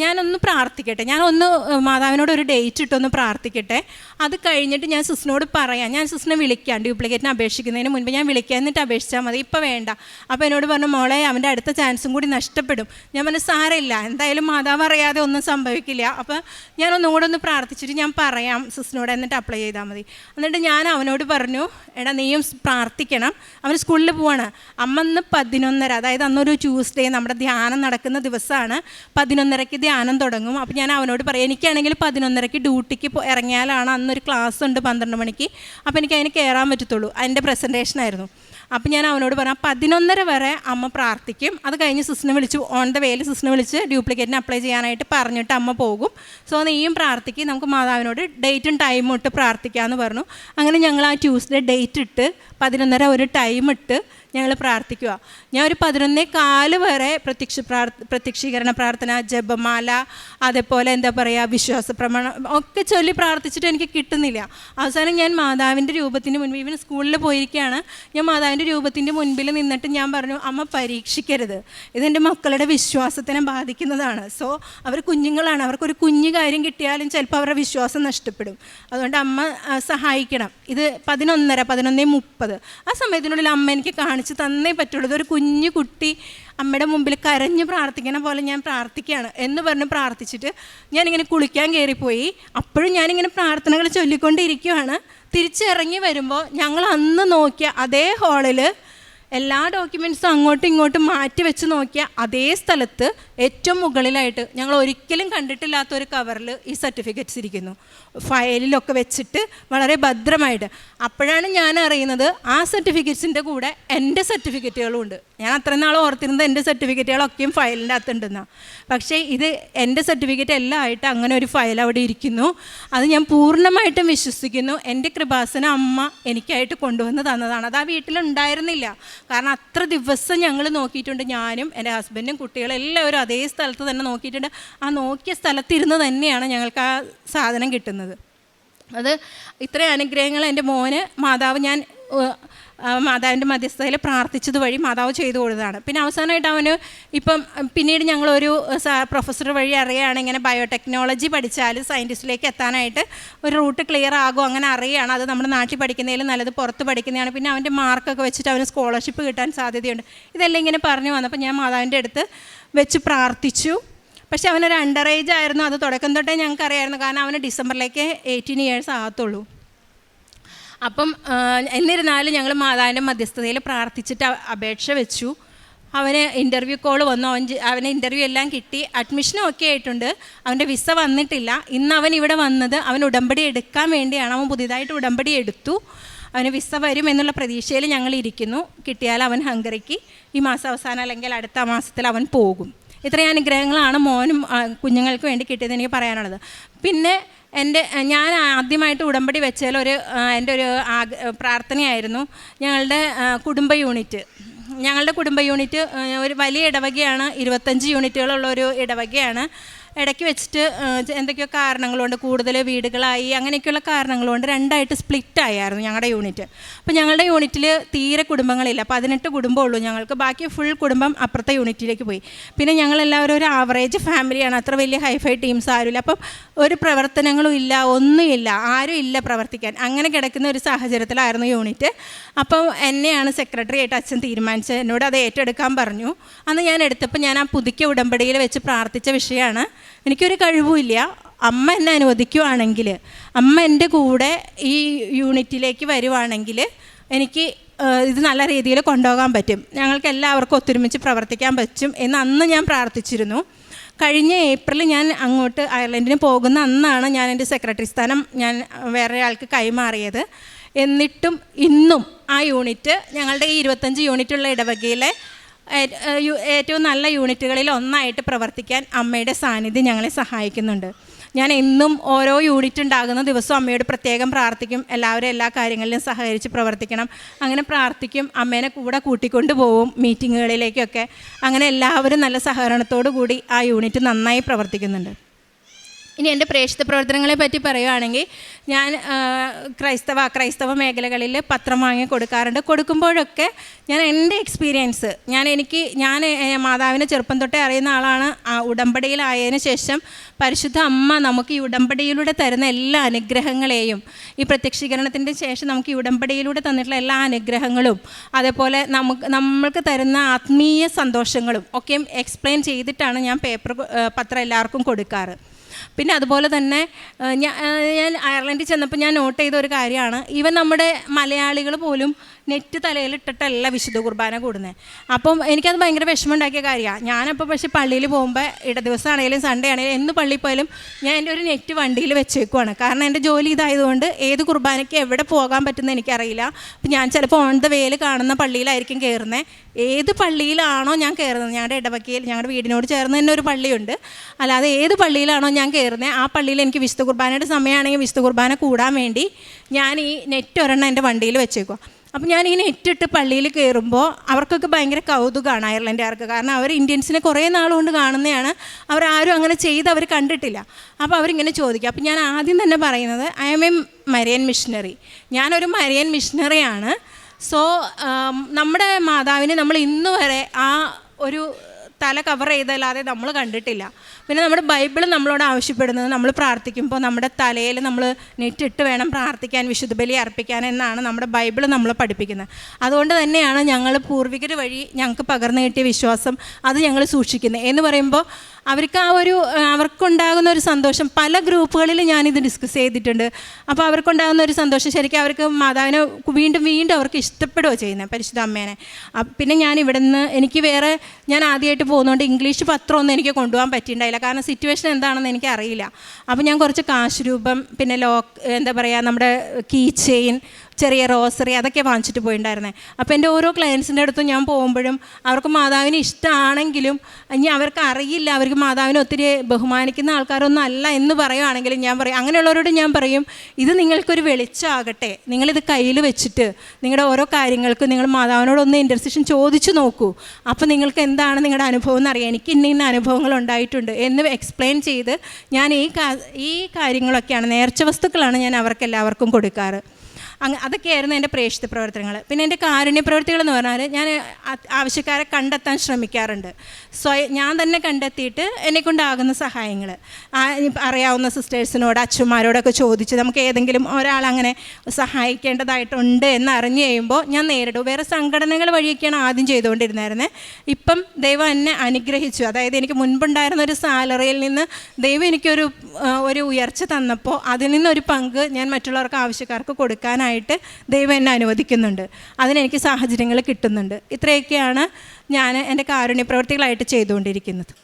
Speaker 1: ഞാനൊന്ന് പ്രാർത്ഥിക്കട്ടെ ഞാനൊന്ന് മാതാവിനോട് ഒരു ഡേറ്റ് ഇട്ടൊന്ന് പ്രാർത്ഥിക്കട്ടെ അത് കഴിഞ്ഞിട്ട് ഞാൻ സിസ്റ്റിനോട് പറയാം ഞാൻ സിസ്റ്റിനെ വിളിക്കാം ഡ്യൂപ്ലിക്കേറ്റിന് അപേക്ഷിക്കുന്നതിന് മുൻപ് ഞാൻ വിളിക്കാൻ എന്നിട്ട് അപേക്ഷിച്ചാൽ മതി ഇപ്പോൾ വേണ്ട അപ്പോൾ എന്നോട് പറഞ്ഞു മോളെ അവൻ്റെ അടുത്ത ചാൻസും കൂടി നഷ്ടപ്പെടും ഞാൻ പറഞ്ഞു സാരമില്ല എന്തായാലും മാതാവ് അറിയാതെ ഒന്നും സംഭവിക്കില്ല അപ്പോൾ ഞാൻ ഒന്നും ഒന്ന് പ്രാർത്ഥിച്ചിട്ട് ഞാൻ പറയാം സിസ്റ്റിനോട് എന്നിട്ട് അപ്ലൈ ചെയ്താൽ മതി എന്നിട്ട് ഞാൻ അവനോട് പറഞ്ഞു എടാ നീയും പ്രാർത്ഥിക്കണം അവൻ സ്കൂളിൽ പോവാണ് അമ്മന്ന് പതിനൊന്നര അതായത് അന്നൊരു ട്യൂസ്ഡേ നമ്മുടെ ധ്യാനം നടക്കുന്നത് നടക്കുന്ന ദിവസമാണ് പതിനൊന്നരയ്ക്ക് ധ്യാനം തുടങ്ങും അപ്പോൾ ഞാൻ അവനോട് പറയും എനിക്കാണെങ്കിൽ പതിനൊന്നരയ്ക്ക് ഡ്യൂട്ടിക്ക് ഇറങ്ങിയാലാണ് അന്നൊരു ക്ലാസ് ഉണ്ട് പന്ത്രണ്ട് മണിക്ക് അപ്പോൾ എനിക്ക് അതിന് കയറാൻ പറ്റത്തുള്ളൂ അതിൻ്റെ പ്രസൻറ്റേഷൻ ആയിരുന്നു അപ്പം ഞാൻ അവനോട് പറഞ്ഞു പതിനൊന്നര വരെ അമ്മ പ്രാർത്ഥിക്കും അത് കഴിഞ്ഞ് സിസ്റ്റിനെ വിളിച്ച് ഓൺ ദ വേയിൽ സിസ്റ്റിനെ വിളിച്ച് ഡ്യൂപ്ലിക്കേറ്റിന് അപ്ലൈ ചെയ്യാനായിട്ട് പറഞ്ഞിട്ട് അമ്മ പോകും സോ നീയും പ്രാർത്ഥിക്കും നമുക്ക് മാതാവിനോട് ഡേറ്റും ടൈമും ഇട്ട് പ്രാർത്ഥിക്കാമെന്ന് പറഞ്ഞു അങ്ങനെ ഞങ്ങൾ ആ ട്യൂസ്ഡേ ഡേറ്റ് ഇട്ട് പതിനൊന്നര ഒരു ടൈം ഇട്ട് ഞങ്ങൾ പ്രാർത്ഥിക്കുക ഞാൻ ഒരു പതിനൊന്നേ കാല് വരെ പ്രത്യക്ഷ പ്രത്യക്ഷീകരണ പ്രാർത്ഥന ജപമാല അതേപോലെ എന്താ പറയുക വിശ്വാസ പ്രമാണം ഒക്കെ ചൊല്ലി പ്രാർത്ഥിച്ചിട്ട് എനിക്ക് കിട്ടുന്നില്ല അവസാനം ഞാൻ മാതാവിൻ്റെ രൂപത്തിന് മുൻപിൽ ഇവൻ സ്കൂളിൽ പോയിരിക്കുകയാണ് ഞാൻ മാതാവിൻ്റെ രൂപത്തിൻ്റെ മുൻപിൽ നിന്നിട്ട് ഞാൻ പറഞ്ഞു അമ്മ പരീക്ഷിക്കരുത് ഇതെൻ്റെ മക്കളുടെ വിശ്വാസത്തിനെ ബാധിക്കുന്നതാണ് സോ അവർ കുഞ്ഞുങ്ങളാണ് അവർക്കൊരു കുഞ്ഞു കാര്യം കിട്ടിയാലും ചിലപ്പോൾ അവരുടെ വിശ്വാസം നഷ്ടപ്പെടും അതുകൊണ്ട് അമ്മ സഹായിക്കണം ഇത് പതിനൊന്നര പതിനൊന്നേ മുപ്പത് ആ സമയത്തിനുള്ളിൽ അമ്മ എനിക്ക് കാണും കാണിച്ച് തന്നേ പറ്റുള്ളൂ ഇതൊരു കുഞ്ഞു കുട്ടി അമ്മയുടെ മുമ്പിൽ കരഞ്ഞ് പ്രാർത്ഥിക്കണ പോലെ ഞാൻ പ്രാർത്ഥിക്കുകയാണ് എന്ന് പറഞ്ഞ് പ്രാർത്ഥിച്ചിട്ട് ഞാനിങ്ങനെ കുളിക്കാൻ കയറിപ്പോയി അപ്പോഴും ഞാനിങ്ങനെ പ്രാർത്ഥനകൾ ചൊല്ലിക്കൊണ്ടിരിക്കുകയാണ് തിരിച്ചിറങ്ങി വരുമ്പോൾ ഞങ്ങൾ അന്ന് നോക്കിയ അതേ ഹാളിൽ എല്ലാ ഡോക്യുമെൻറ്റ്സും അങ്ങോട്ടും ഇങ്ങോട്ടും മാറ്റി വെച്ച് നോക്കിയ അതേ സ്ഥലത്ത് ഏറ്റവും മുകളിലായിട്ട് ഞങ്ങൾ ഒരിക്കലും കണ്ടിട്ടില്ലാത്ത ഒരു കവറിൽ ഈ സർട്ടിഫിക്കറ്റ്സ് ഇരിക്കുന്നു ഫയലിലൊക്കെ വെച്ചിട്ട് വളരെ ഭദ്രമായിട്ട് അപ്പോഴാണ് ഞാൻ അറിയുന്നത് ആ സർട്ടിഫിക്കറ്റ്സിൻ്റെ കൂടെ എൻ്റെ സർട്ടിഫിക്കറ്റുകളും ഉണ്ട് ഞാൻ അത്ര നാൾ ഓർത്തിരുന്നത് എൻ്റെ സർട്ടിഫിക്കറ്റുകളൊക്കെയും ഫയലിൻ്റെ അകത്തുണ്ടെന്നാണ് പക്ഷേ ഇത് എൻ്റെ സർട്ടിഫിക്കറ്റ് എല്ലാം ആയിട്ട് അങ്ങനെ ഒരു ഫയൽ അവിടെ ഇരിക്കുന്നു അത് ഞാൻ പൂർണ്ണമായിട്ടും വിശ്വസിക്കുന്നു എൻ്റെ കൃപാസന അമ്മ എനിക്കായിട്ട് കൊണ്ടുവന്ന് തന്നതാണ് അത് ആ വീട്ടിലുണ്ടായിരുന്നില്ല കാരണം അത്ര ദിവസം ഞങ്ങൾ നോക്കിയിട്ടുണ്ട് ഞാനും എൻ്റെ ഹസ്ബൻഡും കുട്ടികളെല്ലാവരും അതേ സ്ഥലത്ത് തന്നെ നോക്കിയിട്ടുണ്ട് ആ നോക്കിയ സ്ഥലത്തിരുന്ന് തന്നെയാണ് ഞങ്ങൾക്ക് ആ സാധനം കിട്ടുന്നത് അത് ഇത്രയും അനുഗ്രഹങ്ങൾ എൻ്റെ മോന് മാതാവ് ഞാൻ മാതാവിൻ്റെ മധ്യസ്ഥതയിൽ പ്രാർത്ഥിച്ചത് വഴി മാതാവ് ചെയ്തു കൊടുത്തതാണ് പിന്നെ അവസാനമായിട്ട് അവന് ഇപ്പം പിന്നീട് ഞങ്ങളൊരു പ്രൊഫസർ വഴി അറിയുകയാണ് ഇങ്ങനെ ബയോടെക്നോളജി പഠിച്ചാൽ സയൻറ്റിസ്റ്റിലേക്ക് എത്താനായിട്ട് ഒരു റൂട്ട് ക്ലിയർ ആകും അങ്ങനെ അറിയുകയാണ് അത് നമ്മുടെ നാട്ടിൽ പഠിക്കുന്നതിൽ നല്ലത് പുറത്ത് പഠിക്കുന്നതാണ് പിന്നെ അവൻ്റെ മാർക്കൊക്കെ വെച്ചിട്ട് അവന് സ്കോളർഷിപ്പ് കിട്ടാൻ സാധ്യതയുണ്ട് ഇതെല്ലാം ഇങ്ങനെ പറഞ്ഞു വന്നപ്പോൾ ഞാൻ മാതാവിൻ്റെ അടുത്ത് വെച്ച് പ്രാർത്ഥിച്ചു പക്ഷേ അവനൊരു അണ്ടർ ഏജ് ആയിരുന്നു അത് തുടക്കം തൊട്ടേ ഞങ്ങൾക്കറിയായിരുന്നു കാരണം അവന് ഡിസംബറിലേക്ക് എയ്റ്റീൻ ഇയേഴ്സ് ആകത്തുള്ളൂ അപ്പം എന്നിരുന്നാലും ഞങ്ങൾ മാതാവിൻ്റെ മധ്യസ്ഥതയിൽ പ്രാർത്ഥിച്ചിട്ട് അപേക്ഷ വെച്ചു അവന് ഇൻ്റർവ്യൂ കോൾ വന്നു അവൻ അവന് ഇൻ്റർവ്യൂ എല്ലാം കിട്ടി അഡ്മിഷനും ഒക്കെ ആയിട്ടുണ്ട് അവൻ്റെ വിസ വന്നിട്ടില്ല ഇന്ന് അവൻ ഇവിടെ വന്നത് അവൻ ഉടമ്പടി എടുക്കാൻ വേണ്ടിയാണ് അവൻ പുതിയതായിട്ട് ഉടമ്പടി എടുത്തു അവന് വിസ വരും എന്നുള്ള പ്രതീക്ഷയിൽ ഞങ്ങൾ ഇരിക്കുന്നു കിട്ടിയാൽ അവൻ ഹംഗറിക്ക് ഈ മാസം അവസാനം അല്ലെങ്കിൽ അടുത്ത മാസത്തിൽ അവൻ പോകും ഇത്രയും അനുഗ്രഹങ്ങളാണ് മോനും കുഞ്ഞുങ്ങൾക്ക് വേണ്ടി കിട്ടിയത് എനിക്ക് പറയാനുള്ളത് പിന്നെ എൻ്റെ ഞാൻ ആദ്യമായിട്ട് ഉടമ്പടി വെച്ചതിൽ ഒരു എൻ്റെ ഒരു പ്രാർത്ഥനയായിരുന്നു ഞങ്ങളുടെ കുടുംബ യൂണിറ്റ് ഞങ്ങളുടെ കുടുംബ യൂണിറ്റ് ഒരു വലിയ ഇടവകയാണ് ഇരുപത്തഞ്ച് യൂണിറ്റുകളുള്ള ഒരു ഇടവകയാണ് ഇടയ്ക്ക് വെച്ചിട്ട് എന്തൊക്കെയോ കാരണങ്ങളുണ്ട് കൂടുതൽ വീടുകളായി അങ്ങനെയൊക്കെയുള്ള കാരണങ്ങളുണ്ട് രണ്ടായിട്ട് സ്പ്ലിറ്റ് ആയായിരുന്നു ഞങ്ങളുടെ യൂണിറ്റ് അപ്പോൾ ഞങ്ങളുടെ യൂണിറ്റിൽ തീരെ കുടുംബങ്ങളില്ല പതിനെട്ട് കുടുംബമുള്ളൂ ഉള്ളൂ ഞങ്ങൾക്ക് ബാക്കി ഫുൾ കുടുംബം അപ്പുറത്തെ യൂണിറ്റിലേക്ക് പോയി പിന്നെ ഞങ്ങളെല്ലാവരും ഒരു ആവറേജ് ഫാമിലിയാണ് അത്ര വലിയ ഹൈഫൈ ടീംസ് ആരുമില്ല അപ്പം ഒരു പ്രവർത്തനങ്ങളും ഇല്ല ഒന്നുമില്ല ആരും ഇല്ല പ്രവർത്തിക്കാൻ അങ്ങനെ കിടക്കുന്ന ഒരു സാഹചര്യത്തിലായിരുന്നു യൂണിറ്റ് അപ്പോൾ എന്നെയാണ് സെക്രട്ടറി ആയിട്ട് അച്ഛൻ തീരുമാനിച്ചത് എന്നോട് അത് ഏറ്റെടുക്കാൻ പറഞ്ഞു അന്ന് ഞാൻ എടുത്തപ്പോൾ ഞാൻ ആ പുതുക്കിയ ഉടമ്പടിയിൽ വെച്ച് പ്രാർത്ഥിച്ച വിഷയമാണ് എനിക്കൊരു കഴിവുമില്ല അമ്മ എന്നെ അനുവദിക്കുവാണെങ്കിൽ അമ്മ എൻ്റെ കൂടെ ഈ യൂണിറ്റിലേക്ക് വരുവാണെങ്കിൽ എനിക്ക് ഇത് നല്ല രീതിയിൽ കൊണ്ടുപോകാൻ പറ്റും ഞങ്ങൾക്ക് എല്ലാവർക്കും ഒത്തൊരുമിച്ച് പ്രവർത്തിക്കാൻ പറ്റും എന്ന് അന്ന് ഞാൻ പ്രാർത്ഥിച്ചിരുന്നു കഴിഞ്ഞ ഏപ്രിൽ ഞാൻ അങ്ങോട്ട് അയർലൻഡിന് പോകുന്ന അന്നാണ് ഞാൻ എൻ്റെ സെക്രട്ടറി സ്ഥാനം ഞാൻ വേറെ ആൾക്ക് കൈമാറിയത് എന്നിട്ടും ഇന്നും ആ യൂണിറ്റ് ഞങ്ങളുടെ ഈ ഇരുപത്തഞ്ച് യൂണിറ്റുള്ള ഇടവകയിലെ ഏറ്റവും നല്ല യൂണിറ്റുകളിൽ ഒന്നായിട്ട് പ്രവർത്തിക്കാൻ അമ്മയുടെ സാന്നിധ്യം ഞങ്ങളെ സഹായിക്കുന്നുണ്ട് ഞാൻ എന്നും ഓരോ യൂണിറ്റ് ഉണ്ടാകുന്ന ദിവസവും അമ്മയോട് പ്രത്യേകം പ്രാർത്ഥിക്കും എല്ലാവരും എല്ലാ കാര്യങ്ങളിലും സഹകരിച്ച് പ്രവർത്തിക്കണം അങ്ങനെ പ്രാർത്ഥിക്കും അമ്മേനെ കൂടെ കൂട്ടിക്കൊണ്ട് പോവും മീറ്റിങ്ങുകളിലേക്കൊക്കെ അങ്ങനെ എല്ലാവരും നല്ല സഹകരണത്തോടു കൂടി ആ യൂണിറ്റ് നന്നായി പ്രവർത്തിക്കുന്നുണ്ട് ഇനി എൻ്റെ പ്രേക്ഷിത പ്രവർത്തനങ്ങളെ പറ്റി പറയുകയാണെങ്കിൽ ഞാൻ ക്രൈസ്തവ ക്രൈസ്തവ മേഖലകളിൽ പത്രം വാങ്ങി കൊടുക്കാറുണ്ട് കൊടുക്കുമ്പോഴൊക്കെ ഞാൻ എൻ്റെ എക്സ്പീരിയൻസ് ഞാൻ എനിക്ക് ഞാൻ മാതാവിനെ ചെറുപ്പം തൊട്ടേ അറിയുന്ന ആളാണ് ആ ഉടമ്പടിയിലായതിന് ശേഷം പരിശുദ്ധ അമ്മ നമുക്ക് ഈ ഉടമ്പടിയിലൂടെ തരുന്ന എല്ലാ അനുഗ്രഹങ്ങളെയും ഈ പ്രത്യക്ഷീകരണത്തിൻ്റെ ശേഷം നമുക്ക് ഈ ഉടമ്പടിയിലൂടെ തന്നിട്ടുള്ള എല്ലാ അനുഗ്രഹങ്ങളും അതേപോലെ നമുക്ക് നമ്മൾക്ക് തരുന്ന ആത്മീയ സന്തോഷങ്ങളും ഒക്കെയും എക്സ്പ്ലെയിൻ ചെയ്തിട്ടാണ് ഞാൻ പേപ്പർ പത്രം എല്ലാവർക്കും കൊടുക്കാറ് പിന്നെ അതുപോലെ തന്നെ ഞാൻ അയർലൻഡിൽ ചെന്നപ്പോൾ ഞാൻ നോട്ട് ചെയ്ത ഒരു കാര്യമാണ് ഈവൻ നമ്മുടെ മലയാളികൾ പോലും നെറ്റ് തലയിലിട്ടിട്ടല്ല വിശുദ്ധ കുർബാന കൂടുന്നത് അപ്പം എനിക്കത് ഭയങ്കര വിഷമമുണ്ടാക്കിയ കാര്യമാണ് ഞാനപ്പോൾ പക്ഷേ പള്ളിയിൽ പോകുമ്പോൾ ഇട ദിവസം ആണെങ്കിലും സൺഡേ ആണെങ്കിലും എന്ന് പള്ളിയിൽ പോയാലും ഞാൻ എൻ്റെ ഒരു നെറ്റ് വണ്ടിയിൽ വെച്ചേക്കുവാണ് കാരണം എൻ്റെ ജോലി ഇതായതുകൊണ്ട് ഏത് കുർബാനയ്ക്ക് എവിടെ പോകാൻ പറ്റുന്ന എനിക്കറിയില്ല അപ്പം ഞാൻ ചിലപ്പോൾ ഓൺ ദ വേയിൽ കാണുന്ന പള്ളിയിലായിരിക്കും കയറുന്നത് ഏത് പള്ളിയിലാണോ ഞാൻ കയറുന്നത് ഞങ്ങളുടെ ഇടവക്കയിൽ ഞങ്ങളുടെ വീടിനോട് ചേർന്ന് തന്നെ ഒരു പള്ളിയുണ്ട് അല്ലാതെ ഏത് പള്ളിയിലാണോ ഞാൻ കയറുന്നത് ആ പള്ളിയിൽ എനിക്ക് വിശുദ്ധ കുർബാനയുടെ സമയമാണെങ്കിൽ വിശുദ്ധ കുർബാന കൂടാൻ വേണ്ടി ഞാൻ ഈ നെറ്റ് ഒരെണ്ണം എൻ്റെ വണ്ടിയിൽ വെച്ചേക്കുക അപ്പം ഞാനിങ്ങനെ ഇറ്റിട്ട് പള്ളിയിൽ കയറുമ്പോൾ അവർക്കൊക്കെ ഭയങ്കര കൗതുകമാണ് അയർലൻഡുകാർക്ക് കാരണം അവർ ഇന്ത്യൻസിനെ കുറേ നാളുകൊണ്ട് കാണുന്നതാണ് അവരാരും അങ്ങനെ ചെയ്ത് അവർ കണ്ടിട്ടില്ല അപ്പോൾ അവരിങ്ങനെ ചോദിക്കും അപ്പം ഞാൻ ആദ്യം തന്നെ പറയുന്നത് I am a Marian missionary ഞാനൊരു മരിയൻ മിഷനറിയാണ് സോ നമ്മുടെ മാതാവിനെ നമ്മൾ ഇന്നുവരെ ആ ഒരു തല കവർ ചെയ്തല്ലാതെ നമ്മൾ കണ്ടിട്ടില്ല പിന്നെ നമ്മുടെ ബൈബിൾ നമ്മളോട് ആവശ്യപ്പെടുന്നത് നമ്മൾ പ്രാർത്ഥിക്കുമ്പോൾ നമ്മുടെ തലയിൽ നമ്മൾ നെറ്റിട്ട് വേണം പ്രാർത്ഥിക്കാൻ വിശുദ്ധ ബലി അർപ്പിക്കാൻ എന്നാണ് നമ്മുടെ ബൈബിൾ നമ്മൾ പഠിപ്പിക്കുന്നത് അതുകൊണ്ട് തന്നെയാണ് ഞങ്ങൾ പൂർവികർ വഴി ഞങ്ങൾക്ക് പകർന്നു കിട്ടിയ വിശ്വാസം അത് ഞങ്ങൾ സൂക്ഷിക്കുന്നത് എന്ന് പറയുമ്പോൾ അവർക്ക് ആ ഒരു അവർക്കുണ്ടാകുന്ന ഒരു സന്തോഷം പല ഗ്രൂപ്പുകളിൽ ഞാനിത് ഡിസ്കസ് ചെയ്തിട്ടുണ്ട് അപ്പോൾ അവർക്കുണ്ടാകുന്ന ഒരു സന്തോഷം ശരിക്കും അവർക്ക് മാതാവിനെ വീണ്ടും വീണ്ടും അവർക്ക് ഇഷ്ടപ്പെടുകയോ ചെയ്യുന്നത് പരിശുദ്ധ അമ്മേനെ പിന്നെ ഞാൻ ഇവിടെ നിന്ന് എനിക്ക് വേറെ ഞാൻ ആദ്യമായിട്ട് പോകുന്നതുകൊണ്ട് ഇംഗ്ലീഷ് പത്രമൊന്നും എനിക്ക് കൊണ്ടുപോകാൻ പറ്റിയിട്ടുണ്ടായില്ല അറിയില്ല കാരണം സിറ്റുവേഷൻ എന്താണെന്ന് എനിക്ക് അറിയില്ല അപ്പോൾ ഞാൻ കുറച്ച് കാശ് രൂപം പിന്നെ ലോ എന്താ പറയുക നമ്മുടെ കീ ചെയിൻ ചെറിയ റോസറി അതൊക്കെ വാങ്ങിച്ചിട്ട് പോയിട്ടുണ്ടായിരുന്നത് അപ്പോൾ എൻ്റെ ഓരോ ക്ലയൻസിൻ്റെ അടുത്തും ഞാൻ പോകുമ്പോഴും അവർക്ക് മാതാവിനെ ഇഷ്ടമാണെങ്കിലും ഇനി അവർക്ക് അറിയില്ല അവർക്ക് മാതാവിനെ ഒത്തിരി ബഹുമാനിക്കുന്ന ആൾക്കാരൊന്നും അല്ല എന്ന് പറയുകയാണെങ്കിലും ഞാൻ പറയും അങ്ങനെയുള്ളവരോട് ഞാൻ പറയും ഇത് നിങ്ങൾക്കൊരു വെളിച്ചമാകട്ടെ നിങ്ങളിത് കയ്യിൽ വെച്ചിട്ട് നിങ്ങളുടെ ഓരോ കാര്യങ്ങൾക്കും നിങ്ങൾ മാതാവിനോടൊന്ന് ഇൻ്റർസെഷൻ ചോദിച്ചു നോക്കൂ അപ്പോൾ നിങ്ങൾക്ക് എന്താണ് നിങ്ങളുടെ അനുഭവം അറിയാം എനിക്ക് ഇന്ന ഇന്ന അനുഭവങ്ങൾ ഉണ്ടായിട്ടുണ്ട് എന്ന് എക്സ്പ്ലെയിൻ ചെയ്ത് ഞാൻ ഈ ഈ കാര്യങ്ങളൊക്കെയാണ് നേർച്ച വസ്തുക്കളാണ് ഞാൻ അവർക്ക് എല്ലാവർക്കും കൊടുക്കാറ് അങ്ങ് അതൊക്കെയായിരുന്നു എൻ്റെ പ്രേക്ഷിത പ്രവർത്തനങ്ങൾ പിന്നെ എൻ്റെ കാരുണ്യ പ്രവർത്തികൾ എന്ന് പറഞ്ഞാൽ ഞാൻ ആവശ്യക്കാരെ കണ്ടെത്താൻ ശ്രമിക്കാറുണ്ട് സ്വയം ഞാൻ തന്നെ കണ്ടെത്തിയിട്ട് എന്നെക്കൊണ്ടാകുന്ന സഹായങ്ങൾ അറിയാവുന്ന സിസ്റ്റേഴ്സിനോട് അച്ഛന്മാരോടൊക്കെ ചോദിച്ച് നമുക്ക് ഏതെങ്കിലും ഒരാൾ അങ്ങനെ സഹായിക്കേണ്ടതായിട്ടുണ്ട് എന്ന് അറിഞ്ഞു കഴിയുമ്പോൾ ഞാൻ നേരിടും വേറെ സംഘടനകൾ വഴിയൊക്കെയാണ് ആദ്യം ചെയ്തുകൊണ്ടിരുന്നായിരുന്നത് ഇപ്പം ദൈവം എന്നെ അനുഗ്രഹിച്ചു അതായത് എനിക്ക് മുൻപുണ്ടായിരുന്ന ഒരു സാലറിയിൽ നിന്ന് ദൈവം എനിക്കൊരു ഒരു ഉയർച്ച തന്നപ്പോൾ അതിൽ നിന്നൊരു പങ്ക് ഞാൻ മറ്റുള്ളവർക്ക് ആവശ്യക്കാർക്ക് കൊടുക്കാനായി ചെയ്യാനായിട്ട് ദൈവം എന്നെ അനുവദിക്കുന്നുണ്ട് അതിനെനിക്ക് സാഹചര്യങ്ങൾ കിട്ടുന്നുണ്ട് ഇത്രയൊക്കെയാണ് ഞാൻ എൻ്റെ കാരുണ്യ പ്രവൃത്തികളായിട്ട് ചെയ്തുകൊണ്ടിരിക്കുന്നത്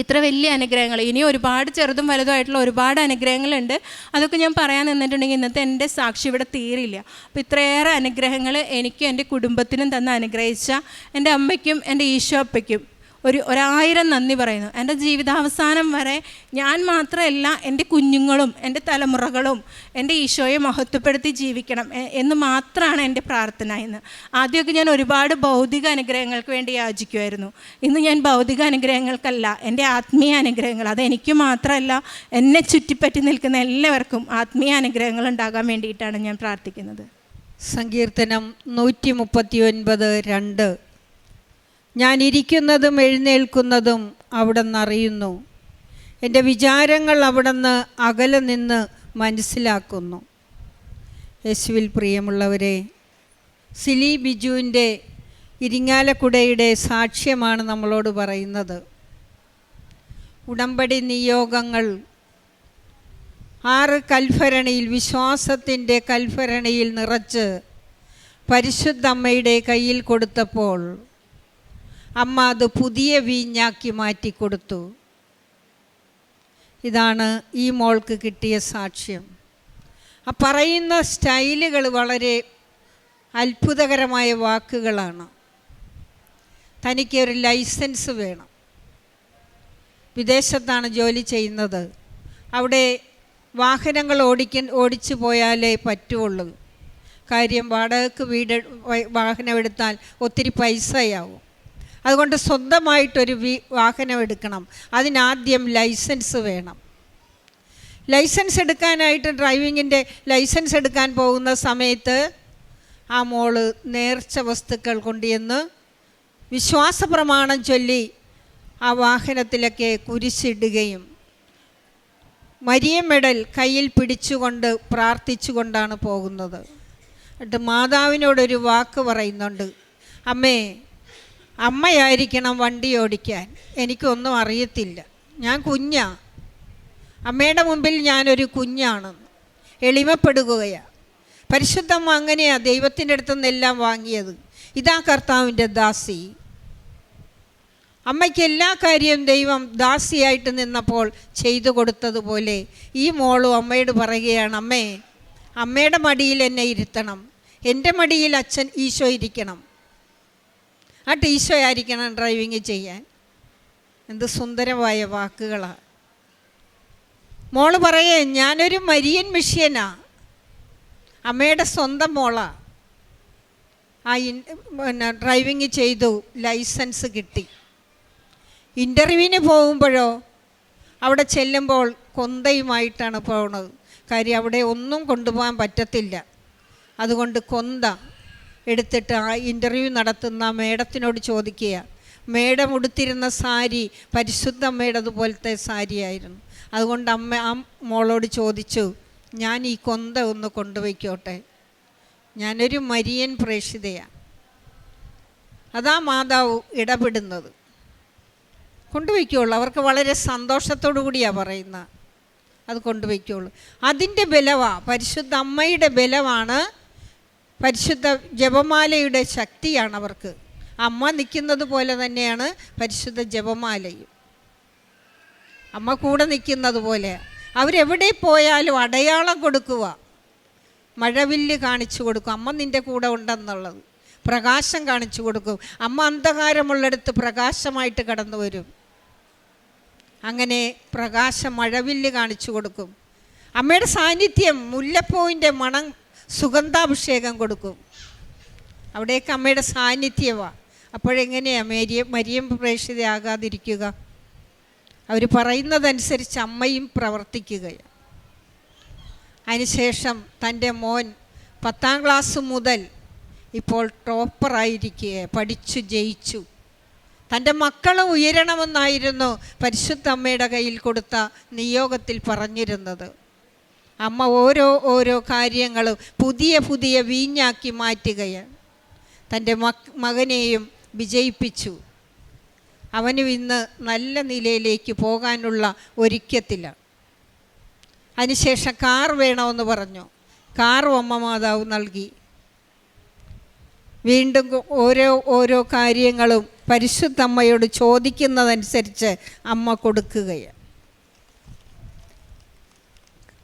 Speaker 1: ഇത്ര വലിയ അനുഗ്രഹങ്ങൾ ഇനി ഒരുപാട് ചെറുതും വലുതുമായിട്ടുള്ള ഒരുപാട് അനുഗ്രഹങ്ങളുണ്ട് അതൊക്കെ ഞാൻ പറയാൻ നിന്നിട്ടുണ്ടെങ്കിൽ ഇന്നത്തെ എൻ്റെ സാക്ഷി ഇവിടെ തീരില്ല അപ്പോൾ ഇത്രയേറെ അനുഗ്രഹങ്ങൾ എനിക്കും എൻ്റെ കുടുംബത്തിനും തന്ന അനുഗ്രഹിച്ച എൻ്റെ അമ്മയ്ക്കും എൻ്റെ ഈശോ അപ്പയ്ക്കും ഒരു ഒരായിരം നന്ദി പറയുന്നു എൻ്റെ ജീവിതാവസാനം വരെ ഞാൻ മാത്രമല്ല എൻ്റെ കുഞ്ഞുങ്ങളും എൻ്റെ തലമുറകളും എൻ്റെ ഈശോയെ മഹത്വപ്പെടുത്തി ജീവിക്കണം എന്ന് മാത്രമാണ് എൻ്റെ പ്രാർത്ഥന എന്ന് ആദ്യമൊക്കെ ഞാൻ ഒരുപാട് ഭൗതിക അനുഗ്രഹങ്ങൾക്ക് വേണ്ടി യാചിക്കുമായിരുന്നു ഇന്ന് ഞാൻ ഭൗതിക അനുഗ്രഹങ്ങൾക്കല്ല എൻ്റെ ആത്മീയ അനുഗ്രഹങ്ങൾ അതെനിക്ക് മാത്രമല്ല എന്നെ ചുറ്റിപ്പറ്റി നിൽക്കുന്ന എല്ലാവർക്കും ആത്മീയ അനുഗ്രഹങ്ങൾ ഉണ്ടാകാൻ വേണ്ടിയിട്ടാണ് ഞാൻ പ്രാർത്ഥിക്കുന്നത് സങ്കീർത്തനം നൂറ്റി മുപ്പത്തി ഒൻപത് രണ്ട് ഞാൻ ഇരിക്കുന്നതും എഴുന്നേൽക്കുന്നതും അവിടുന്ന് അറിയുന്നു എൻ്റെ വിചാരങ്ങൾ അവിടുന്ന് അകലെ നിന്ന് മനസ്സിലാക്കുന്നു യേശുവിൽ പ്രിയമുള്ളവരെ സിലി ബിജുവിൻ്റെ ഇരിങ്ങാലക്കുടയുടെ സാക്ഷ്യമാണ് നമ്മളോട് പറയുന്നത് ഉടമ്പടി നിയോഗങ്ങൾ ആറ് കൽഭരണിയിൽ വിശ്വാസത്തിൻ്റെ കൽഭരണിയിൽ നിറച്ച് പരിശുദ്ധമ്മയുടെ കയ്യിൽ കൊടുത്തപ്പോൾ അമ്മ അത് പുതിയ വീഞ്ഞാക്കി മാറ്റി കൊടുത്തു ഇതാണ് ഈ മോൾക്ക് കിട്ടിയ സാക്ഷ്യം ആ പറയുന്ന സ്റ്റൈലുകൾ വളരെ അത്ഭുതകരമായ വാക്കുകളാണ് തനിക്ക് ഒരു ലൈസൻസ് വേണം വിദേശത്താണ് ജോലി ചെയ്യുന്നത് അവിടെ വാഹനങ്ങൾ ഓടിക്ക ഓടിച്ചു പോയാലേ പറ്റുള്ളൂ കാര്യം വാടകക്ക് വീട് വാഹനം എടുത്താൽ ഒത്തിരി പൈസയാവും അതുകൊണ്ട് സ്വന്തമായിട്ടൊരു വാഹനം എടുക്കണം അതിനാദ്യം ലൈസൻസ് വേണം ലൈസൻസ് എടുക്കാനായിട്ട് ഡ്രൈവിങ്ങിൻ്റെ ലൈസൻസ് എടുക്കാൻ പോകുന്ന സമയത്ത് ആ മോള് നേർച്ച വസ്തുക്കൾ കൊണ്ടുവന്ന് വിശ്വാസ പ്രമാണം ചൊല്ലി ആ വാഹനത്തിലൊക്കെ കുരിശിടുകയും മരിയം മെഡൽ കയ്യിൽ പിടിച്ചുകൊണ്ട് പ്രാർത്ഥിച്ചുകൊണ്ടാണ് പോകുന്നത് എന്നിട്ട് മാതാവിനോടൊരു വാക്ക് പറയുന്നുണ്ട് അമ്മേ അമ്മയായിരിക്കണം വണ്ടി ഓടിക്കാൻ എനിക്കൊന്നും അറിയത്തില്ല ഞാൻ കുഞ്ഞാ അമ്മയുടെ മുമ്പിൽ ഞാനൊരു കുഞ്ഞാണെന്ന് എളിമപ്പെടുകയാണ് പരിശുദ്ധം അങ്ങനെയാ ദൈവത്തിൻ്റെ അടുത്തു നിന്നെല്ലാം വാങ്ങിയത് ഇതാ കർത്താവിൻ്റെ ദാസി അമ്മയ്ക്ക് എല്ലാ കാര്യവും ദൈവം ദാസിയായിട്ട് നിന്നപ്പോൾ ചെയ്തു കൊടുത്തതുപോലെ ഈ മോളും അമ്മയോട് പറയുകയാണ് അമ്മേ അമ്മയുടെ മടിയിൽ എന്നെ ഇരുത്തണം എൻ്റെ മടിയിൽ അച്ഛൻ ഈശോ ഇരിക്കണം ആ ടീശോയായിരിക്കണം ഡ്രൈവിങ് ചെയ്യാൻ എന്ത് സുന്ദരമായ വാക്കുകളാണ് മോള് പറയേ ഞാനൊരു മരിയൻ മിഷ്യനാ അമ്മയുടെ സ്വന്തം മോളാ ആ ഇൻ പിന്നെ ഡ്രൈവിങ് ചെയ്തു ലൈസൻസ് കിട്ടി ഇൻ്റർവ്യൂവിന് പോകുമ്പോഴോ അവിടെ ചെല്ലുമ്പോൾ കൊന്തയുമായിട്ടാണ് പോണത് കാര്യം അവിടെ ഒന്നും കൊണ്ടുപോകാൻ പറ്റത്തില്ല അതുകൊണ്ട് കൊന്ത എടുത്തിട്ട് ആ ഇൻ്റർവ്യൂ നടത്തുന്ന മേഡത്തിനോട് ചോദിക്കുക മേഡം ഉടുത്തിരുന്ന സാരി പരിശുദ്ധ അമ്മയുടേത് പോലത്തെ സാരിയായിരുന്നു അതുകൊണ്ട് അമ്മ ആ മോളോട് ചോദിച്ചു ഞാൻ ഈ കൊന്ത ഒന്ന് കൊണ്ടുപോയിക്കോട്ടെ ഞാനൊരു മരിയൻ പ്രേക്ഷിതയാണ് അതാ മാതാവ് ഇടപെടുന്നത് കൊണ്ടുപോയിക്കോളൂ അവർക്ക് വളരെ സന്തോഷത്തോടു കൂടിയാണ് പറയുന്നത് അത് കൊണ്ടുപോയിക്കോളൂ അതിൻ്റെ ബലമാണ് പരിശുദ്ധ അമ്മയുടെ ബലമാണ് പരിശുദ്ധ ജപമാലയുടെ ശക്തിയാണ് അവർക്ക് അമ്മ നിൽക്കുന്നത് പോലെ തന്നെയാണ് പരിശുദ്ധ ജപമാലയും അമ്മ കൂടെ നിൽക്കുന്നത് പോലെ അവരെവിടെ പോയാലും അടയാളം കൊടുക്കുക മഴവില്ല് കാണിച്ചു കൊടുക്കും അമ്മ നിൻ്റെ കൂടെ ഉണ്ടെന്നുള്ളത് പ്രകാശം കാണിച്ചു കൊടുക്കും അമ്മ അന്ധകാരമുള്ളിടത്ത് പ്രകാശമായിട്ട് കടന്നു വരും അങ്ങനെ പ്രകാശം മഴവില്ല് കാണിച്ചു കൊടുക്കും അമ്മയുടെ സാന്നിധ്യം മുല്ലപ്പൂവിൻ്റെ മണം സുഗന്ധാഭിഷേകം കൊടുക്കും അവിടെയൊക്കെ അമ്മയുടെ സാന്നിധ്യമാണ് അപ്പോഴെങ്ങനെയാണ് മേരിയ മരിയം പ്രേക്ഷിതയാകാതിരിക്കുക അവർ പറയുന്നതനുസരിച്ച് അമ്മയും പ്രവർത്തിക്കുകയാണ് അതിനുശേഷം തൻ്റെ മോൻ പത്താം ക്ലാസ് മുതൽ ഇപ്പോൾ ടോപ്പറായിരിക്കുക പഠിച്ചു ജയിച്ചു തൻ്റെ മക്കൾ ഉയരണമെന്നായിരുന്നു പരിശുദ്ധ അമ്മയുടെ കയ്യിൽ കൊടുത്ത നിയോഗത്തിൽ പറഞ്ഞിരുന്നത് അമ്മ ഓരോ ഓരോ കാര്യങ്ങളും പുതിയ പുതിയ വീഞ്ഞാക്കി മാറ്റുകയാണ് തൻ്റെ മകനെയും വിജയിപ്പിച്ചു അവനും ഇന്ന് നല്ല നിലയിലേക്ക് പോകാനുള്ള ഒരുക്കത്തില്ല അതിനുശേഷം കാർ വേണമെന്ന് പറഞ്ഞു കാറും അമ്മ മാതാവ് നൽകി വീണ്ടും ഓരോ ഓരോ കാര്യങ്ങളും പരിശുദ്ധമ്മയോട് ചോദിക്കുന്നതനുസരിച്ച് അമ്മ കൊടുക്കുകയാണ്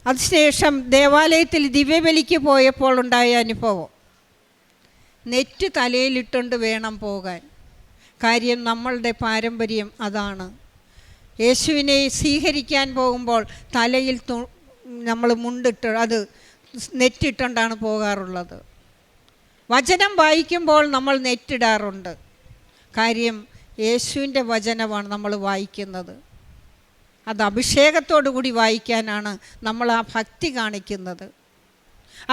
Speaker 1: അതിനുശേഷം ദേവാലയത്തിൽ ദിവ്യബലിക്ക് പോയപ്പോൾ ഉണ്ടായ അനുഭവം നെറ്റ് തലയിലിട്ടുണ്ട് വേണം പോകാൻ കാര്യം നമ്മളുടെ പാരമ്പര്യം അതാണ് യേശുവിനെ സ്വീകരിക്കാൻ പോകുമ്പോൾ തലയിൽ നമ്മൾ മുണ്ടിട്ട് അത് നെറ്റിട്ടുണ്ടാണ് പോകാറുള്ളത് വചനം വായിക്കുമ്പോൾ നമ്മൾ നെറ്റിടാറുണ്ട് കാര്യം യേശുവിൻ്റെ വചനമാണ് നമ്മൾ വായിക്കുന്നത് അത് അഭിഷേകത്തോടു കൂടി വായിക്കാനാണ് നമ്മൾ ആ ഭക്തി കാണിക്കുന്നത്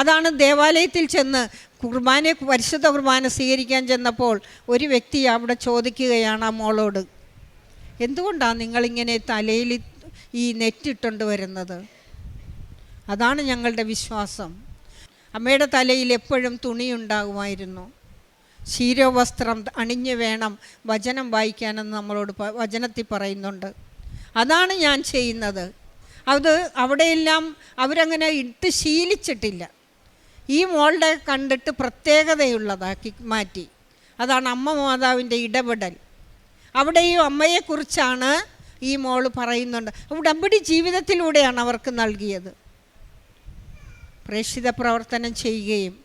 Speaker 1: അതാണ് ദേവാലയത്തിൽ ചെന്ന് കുർബാനെ പരിശുദ്ധ കുർബാന സ്വീകരിക്കാൻ ചെന്നപ്പോൾ ഒരു വ്യക്തി അവിടെ ചോദിക്കുകയാണ് ആ മോളോട് എന്തുകൊണ്ടാണ് നിങ്ങളിങ്ങനെ തലയിൽ ഈ നെറ്റിട്ടുണ്ട് വരുന്നത് അതാണ് ഞങ്ങളുടെ വിശ്വാസം അമ്മയുടെ തലയിൽ എപ്പോഴും തുണിയുണ്ടാകുമായിരുന്നു ശീരോവസ്ത്രം അണിഞ്ഞു വേണം വചനം വായിക്കാനെന്ന് നമ്മളോട് വചനത്തിൽ പറയുന്നുണ്ട് അതാണ് ഞാൻ ചെയ്യുന്നത് അത് അവിടെയെല്ലാം അവരങ്ങനെ ഇട്ട് ശീലിച്ചിട്ടില്ല ഈ മോളുടെ കണ്ടിട്ട് പ്രത്യേകതയുള്ളതാക്കി മാറ്റി അതാണ് അമ്മ മാതാവിൻ്റെ ഇടപെടൽ അവിടെയും അമ്മയെക്കുറിച്ചാണ് ഈ മോള് പറയുന്നുണ്ട് ഉടമ്പടി ജീവിതത്തിലൂടെയാണ് അവർക്ക് നൽകിയത് പ്രേക്ഷിത പ്രവർത്തനം ചെയ്യുകയും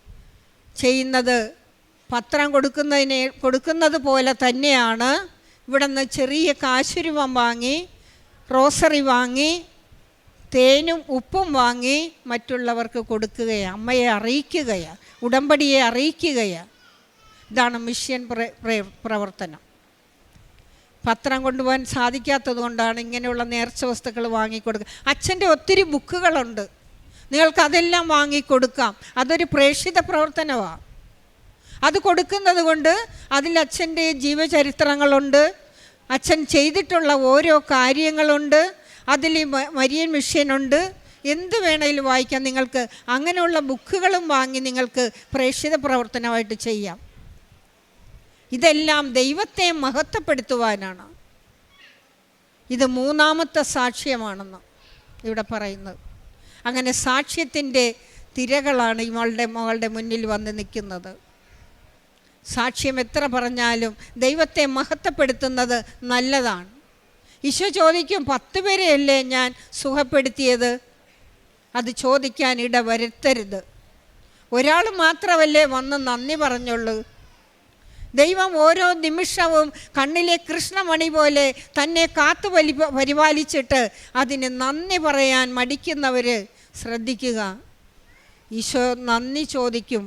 Speaker 1: ചെയ്യുന്നത് പത്രം കൊടുക്കുന്നതിനെ കൊടുക്കുന്നത് പോലെ തന്നെയാണ് ഇവിടെ നിന്ന് ചെറിയ കാശുരൂപം വാങ്ങി റോസറി വാങ്ങി തേനും ഉപ്പും വാങ്ങി മറ്റുള്ളവർക്ക് കൊടുക്കുകയാണ് അമ്മയെ അറിയിക്കുകയാണ് ഉടമ്പടിയെ അറിയിക്കുകയാണ് ഇതാണ് മിഷ്യൻ പ്രവർത്തനം പത്രം കൊണ്ടുപോകാൻ സാധിക്കാത്തത് കൊണ്ടാണ് ഇങ്ങനെയുള്ള നേർച്ച വസ്തുക്കൾ വാങ്ങിക്കൊടുക്കുക അച്ഛൻ്റെ ഒത്തിരി ബുക്കുകളുണ്ട് നിങ്ങൾക്ക് അതെല്ലാം വാങ്ങിക്കൊടുക്കാം അതൊരു പ്രേക്ഷിത പ്രവർത്തനമാണ് അത് കൊടുക്കുന്നത് കൊണ്ട് അതിൽ അച്ഛൻ്റെ ജീവചരിത്രങ്ങളുണ്ട് അച്ഛൻ ചെയ്തിട്ടുള്ള ഓരോ കാര്യങ്ങളുണ്ട് അതിൽ മരിയൻ മിഷ്യനുണ്ട് എന്ത് വേണേലും വായിക്കാം നിങ്ങൾക്ക് അങ്ങനെയുള്ള ബുക്കുകളും വാങ്ങി നിങ്ങൾക്ക് പ്രേക്ഷിത പ്രവർത്തനമായിട്ട് ചെയ്യാം ഇതെല്ലാം ദൈവത്തെ മഹത്വപ്പെടുത്തുവാനാണ് ഇത് മൂന്നാമത്തെ സാക്ഷ്യമാണെന്ന് ഇവിടെ പറയുന്നത് അങ്ങനെ സാക്ഷ്യത്തിൻ്റെ തിരകളാണ് ഇവളുടെ മകളുടെ മുന്നിൽ വന്ന് നിൽക്കുന്നത് സാക്ഷ്യം എത്ര പറഞ്ഞാലും ദൈവത്തെ മഹത്വപ്പെടുത്തുന്നത് നല്ലതാണ് ഈശോ ചോദിക്കും പത്ത് പേരെയല്ലേ ഞാൻ സുഖപ്പെടുത്തിയത് അത് ചോദിക്കാൻ ഇട വരുത്തരുത് ഒരാൾ മാത്രമല്ലേ വന്ന് നന്ദി പറഞ്ഞുള്ളൂ ദൈവം ഓരോ നിമിഷവും കണ്ണിലെ കൃഷ്ണമണി പോലെ തന്നെ കാത്തു വലി പരിപാലിച്ചിട്ട് അതിന് നന്ദി പറയാൻ മടിക്കുന്നവർ ശ്രദ്ധിക്കുക ഈശോ നന്ദി ചോദിക്കും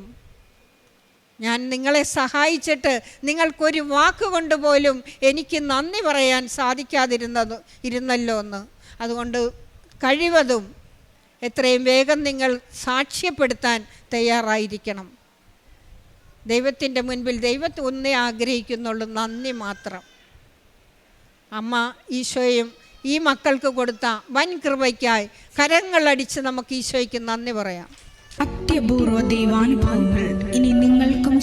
Speaker 1: ഞാൻ നിങ്ങളെ സഹായിച്ചിട്ട് നിങ്ങൾക്കൊരു വാക്കുകൊണ്ട് പോലും എനിക്ക് നന്ദി പറയാൻ സാധിക്കാതിരുന്നത് ഇരുന്നല്ലോ എന്ന് അതുകൊണ്ട് കഴിവതും എത്രയും വേഗം നിങ്ങൾ സാക്ഷ്യപ്പെടുത്താൻ തയ്യാറായിരിക്കണം ദൈവത്തിൻ്റെ മുൻപിൽ ദൈവത്തെ ഒന്നേ ആഗ്രഹിക്കുന്നുള്ളൂ നന്ദി മാത്രം അമ്മ ഈശോയും ഈ മക്കൾക്ക് കൊടുത്ത വൻ കൃപയ്ക്കായി കരങ്ങളടിച്ച് നമുക്ക് ഈശോയ്ക്ക് നന്ദി പറയാം അത്യപൂർവ ദൈവാനുഭവങ്ങൾ ഇനി